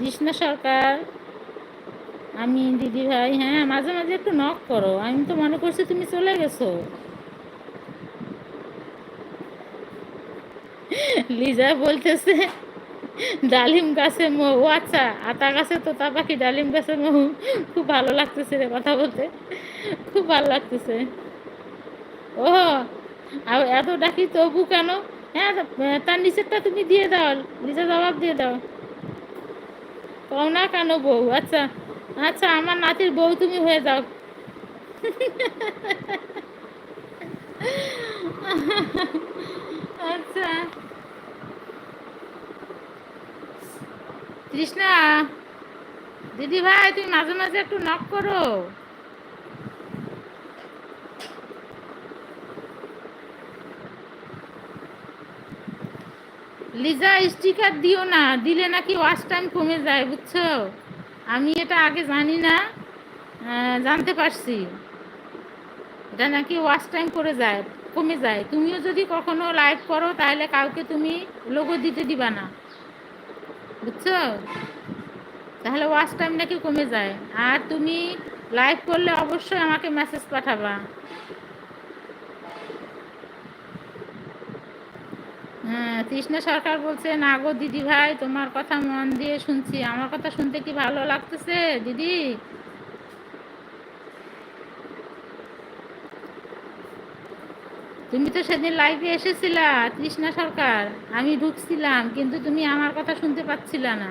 কৃষ্ণা সরকার, আমি দিদি ভাই হ্যাঁ মাঝে মাঝে একটু নক করো। আমি তো মনে করছি তুমি চলে গেছো। লিজা বলতেছে, ডালিম গাছে মৌ, ও আচ্ছা আতা গাছে তোতা পাখি, ডালিম গাছে মৌ। খুব ভালো লাগতেছে রে কথা বলতে। খুব ভালো লাগতেছে। ও আর এত ডাকি তবু কেন? হ্যাঁ তার নিচেরটা তুমি দিয়ে দাও। লিজা জবাব দিয়ে দাও। কও না কেন বউ? আচ্ছা আচ্ছা আমার নাতির বউ তুমি হয়ে যাও। আচ্ছা। তৃষ্ণা দিদি ভাই তুমি মাঝে মাঝে একটু নক করো। লিজা স্টিকার দিও না, দিলে নাকি ওয়াশ টাইম কমে যায়, বুঝছ? আমি এটা আগে জানি না জানতে পারছি। এটা নাকি ওয়াশ টাইম করে যায়, কমে যায়। তুমিও যদি কখনো লাইভ করো, তাহলে কাউকে তুমি লোগো দিতে দিবা না, বুঝছ? তাহলে ওয়াশ টাইম নাকি কমে যায়। আর তুমি লাইভ করলে অবশ্যই আমাকে মেসেজ পাঠাবা। হ্যাঁ তৃষ্ণা সরকার বলছে, না গো দিদি ভাই, তোমার কথা মন দিয়ে শুনছি। আমার কথা শুনতে কি ভালো লাগতেছে, দিদি? তুমি তো সেদিন লাইভে এসেছিলা, তৃষ্ণা সরকার। আমি ঢুকছিলাম, কিন্তু তুমি আমার কথা শুনতে পাচ্ছিল না।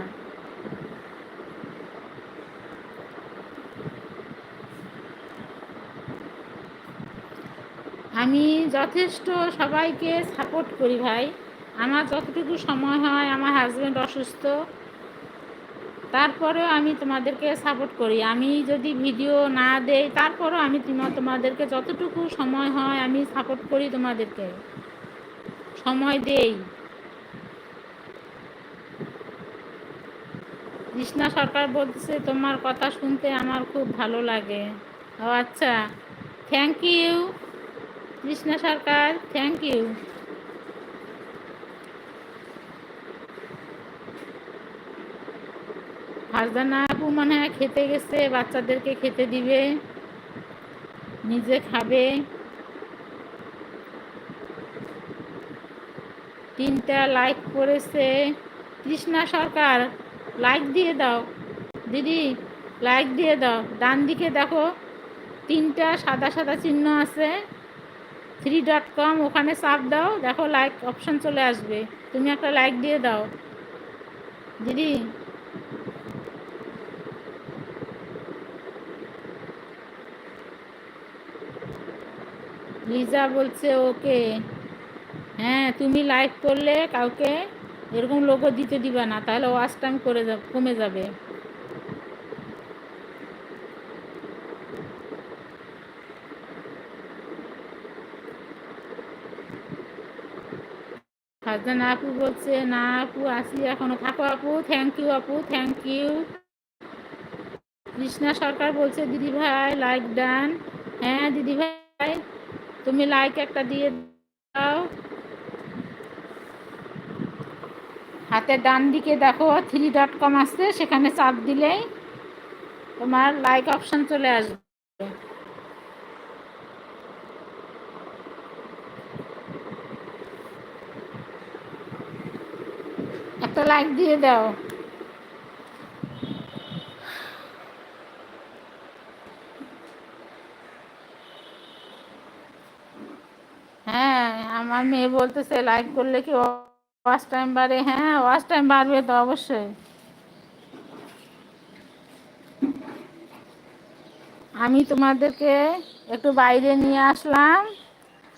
আমি যথেষ্ট সবাইকে সাপোর্ট করি ভাই। আমার যতটুকু সময় হয়, আমার হাজব্যান্ড অসুস্থ, তারপরেও আমি তোমাদেরকে সাপোর্ট করি। আমি যদি ভিডিও না দেই, তারপরেও আমি তোমাদেরকে যতটুকু সময় হয়, আমি সাপোর্ট করি তোমাদেরকে। সময় দেই। কৃষ্ণা সরকার বলছে তোমার কথা শুনতে আমার খুব ভালো লাগে। ও আচ্ছা। Thank you Krishna Sarkar. Thank you Farzana আপু মনে হয় খেতে গেছে, বাচ্চাদেরকে খেতে দিবে, নিজে খাবে। তিনটা লাইক করেছে। কৃষ্ণা সরকার লাইক দিয়ে দাও। দিদি লাইক দিয়ে দাও। ডান দিকে দেখো, তিনটা সাদা সাদা চিহ্ন আছে। থ্রি ডট কম ওখানে চাপ দাও। দেখো লাইক অপশন চলে আসবে। তুমি একটা লাইক দিয়ে দাও। দিদি লিজা বলছে, ওকে হ্যাঁ তুমি লাইক করলে কাউকে এরকম লোগো দিতে দিবা না, তাহলে ওয়াশ টাইম করে কমে যাবে। ফারজানা আপু বলছে, না আপু আসি এখনও। থাকো আপু থ্যাংক ইউ আপু থ্যাংক ইউ কৃষ্ণা সরকার বলছে, দিদি ভাই লাইক ডান হ্যাঁ দিদি ভাই। তুমি লাইক একটা দিয়ে দাও। হাতের ডান দিকে দেখো থ্রি ডট কম আসছে সেখানে চাপ দিলেই তোমার লাইক অপশন চলে আসবে। একটা লাইক দিয়ে দাও হ্যাঁ আমার মেয়ে বলতেছে লাইক করলে কি ওয়াশ টাইম বাড়ে? হ্যাঁ ওয়াশ টাইম বাড়বে তো অবশ্যই। আমি তোমাদেরকে একটু বাইরে নিয়ে আসলাম।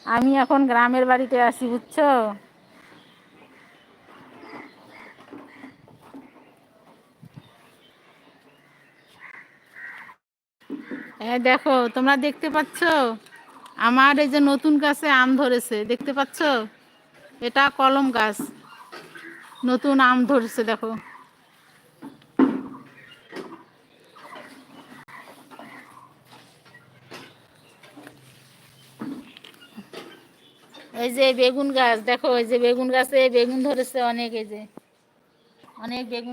আমি এখন গ্রামের বাড়িতে আছি, বুঝছ? হ্যাঁ দেখো, তোমরা দেখতে পাচ্ছ? আমার এই যে নতুন গাছে আম ধরেছে, দেখতে পাচ্ছ? এটা কলম গাছ। নতুন আম ধরেছে, দেখো। এই যে বেগুন গাছ, দেখো, এই যে বেগুন গাছে বেগুন ধরেছে অনেক, এই যে। অনেক বেগুন